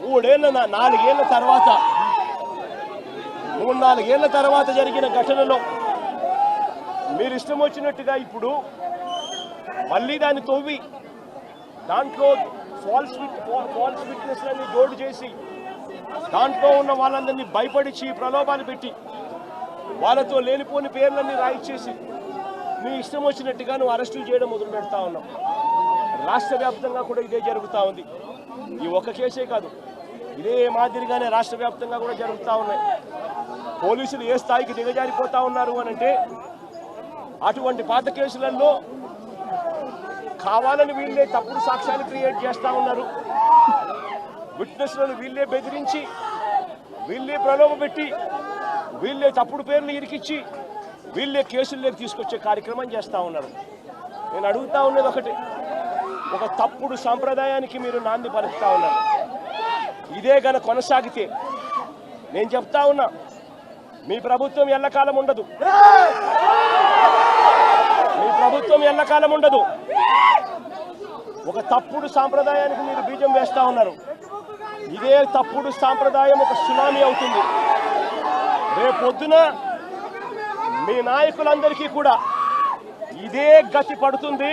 మూడేళ్ళ నాలుగేళ్ళ తర్వాత మూడు నాలుగేళ్ళ తర్వాత జరిగిన ఘటనలో మీరు ఇష్టం వచ్చినట్టుగా ఇప్పుడు మళ్ళీ దాన్ని తవ్వి దాంట్లో ఫాల్స్ విట్ ఫాల్స్ విట్నెస్లని జోడు చేసి దాంట్లో ఉన్న వాళ్ళందరినీ భయపడిచి ప్రలోభాలు పెట్టి వాళ్ళతో లేనిపోని పేర్లన్నీ రాయిచ్చేసి మీ ఇష్టం వచ్చినట్టుగా నువ్వు అరెస్టులు చేయడం మొదలు పెడతా ఉన్నావు. రాష్ట్ర వ్యాప్తంగా కూడా ఇదే జరుగుతూ ఉంది. ఈ ఒక్క కేసే కాదు ఇదే మాదిరిగానే రాష్ట్ర వ్యాప్తంగా కూడా జరుగుతూ ఉన్నాయి. పోలీసులు ఏ స్థాయికి దిగజారిపోతా ఉన్నారు అని అంటే అటువంటి పాత కేసులలో కావాలని వీళ్ళే తప్పుడు సాక్ష్యాలు క్రియేట్ చేస్తూ ఉన్నారు. విట్నెస్లను వీళ్ళే బెదిరించి వీళ్ళే ప్రలోభ పెట్టి వీళ్ళే తప్పుడు పేర్లు ఇరికిచ్చి వీళ్ళే కేసుల్లోకి తీసుకొచ్చే కార్యక్రమం చేస్తూ ఉన్నారు. నేను అడుగుతా ఉన్నది ఒకటి ఒక తప్పుడు సాంప్రదాయానికి మీరు నాంది పలుకుతా ఉన్నారు. ఇదే గన కొనసాగితే నేను చెప్తా ఉన్నా మీ ప్రభుత్వం ఎల్లకాలం ఉండదు. మీ ప్రభుత్వం ఎల్లకాలం ఉండదు. ఒక తప్పుడు సాంప్రదాయానికి మీరు బీజం వేస్తా ఉన్నారు. ఇదే తప్పుడు సాంప్రదాయం ఒక సునామీ అవుతుంది. రేపొద్దున మీ నాయకులందరికీ కూడా ఇదే గతి పడుతుంది.